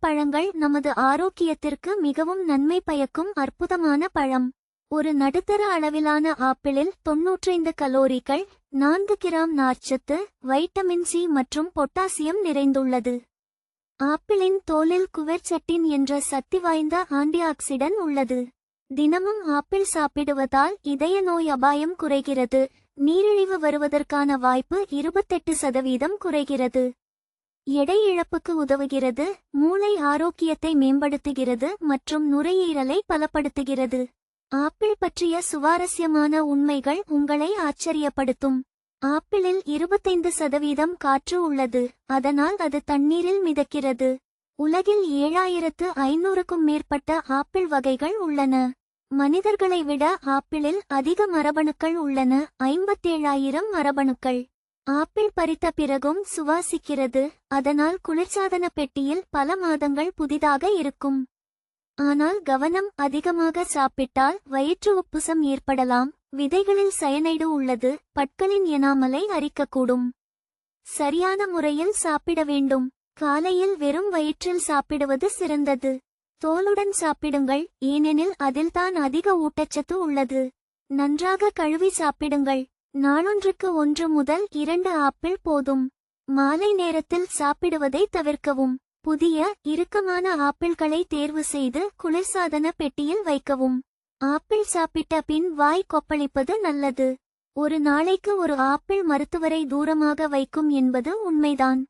பழங்கள் நமது ஆரோக்கியத்திற்கு மிகவும் நன்மை பயக்கும் அற்புதமான பழம். ஒரு நடுத்தர அளவிலான ஆப்பிளில் தொன்னூற்றைந்து கலோரிகள் நான்கு கிராம் நார்ச்சத்து வைட்டமின் சி மற்றும் பொட்டாசியம் நிறைந்துள்ளது. ஆப்பிளின் தோலில் குவெர்சட்டின் என்ற சக்தி வாய்ந்த ஆன்டிஆக்சிடன் உள்ளது. தினமும் ஆப்பிள் சாப்பிடுவதால் இதய நோய் அபாயம் குறைகிறது. நீரிழிவு வருவதற்கான வாய்ப்பு இருபத்தெட்டு சதவீதம் குறைகிறது. எடை இழப்புக்கு உதவுகிறது மூளை ஆரோக்கியத்தை மேம்படுத்துகிறது மற்றும் நுரையீரலை பலப்படுத்துகிறது. ஆப்பிள் பற்றிய சுவாரஸ்யமான உண்மைகள் உங்களை ஆச்சரியப்படுத்தும். ஆப்பிளில் இருபத்தைந்து சதவீதம் காற்று உள்ளது அதனால் அது தண்ணீரில் மிதக்கிறது. உலகில் ஏழாயிரத்து ஐநூறுக்கும் மேற்பட்ட ஆப்பிள் வகைகள் உள்ளன. மனிதர்களை விட ஆப்பிளில் அதிக மரபணுக்கள் உள்ளன ஐம்பத்தேழாயிரம் மரபணுக்கள். ஆப்பிள் பறித்த பிறகும் சுவாசிக்கிறது. அதனால் குளிர்சாதன பெட்டியில் பல மாதங்கள் புதிதாக இருக்கும். ஆனால் கவனம் அதிகமாக சாப்பிட்டால் வயிற்று உப்புசம் ஏற்படலாம். விதைகளில் சயனைடு உள்ளது. பட்களின் எனாமலை அரிக்கக்கூடும். சரியான முறையில் சாப்பிட வேண்டும். காலையில் வெறும் வயிற்றில் சாப்பிடுவது சிறந்தது. தோலுடன் சாப்பிடுங்கள். ஏனெனில் அதில்தான் அதிக ஊட்டச்சத்து உள்ளது. நன்றாக கழுவி சாப்பிடுங்கள். நாளொன்றுக்கு ஒன்று முதல் இரண்டு ஆப்பிள் போதும். மாலை நேரத்தில் சாப்பிடுவதை தவிர்க்கவும். புதிய இறுக்கமான ஆப்பிள்களை தேர்வு செய்து குளிர்சாதன பெட்டியில் வைக்கவும். ஆப்பிள் சாப்பிட்ட பின் வாய் கொப்பளிப்பது நல்லது. ஒரு நாளைக்கு ஒரு ஆப்பிள் மருத்துவரை தூரமாக வைக்கும் என்பது உண்மைதான்.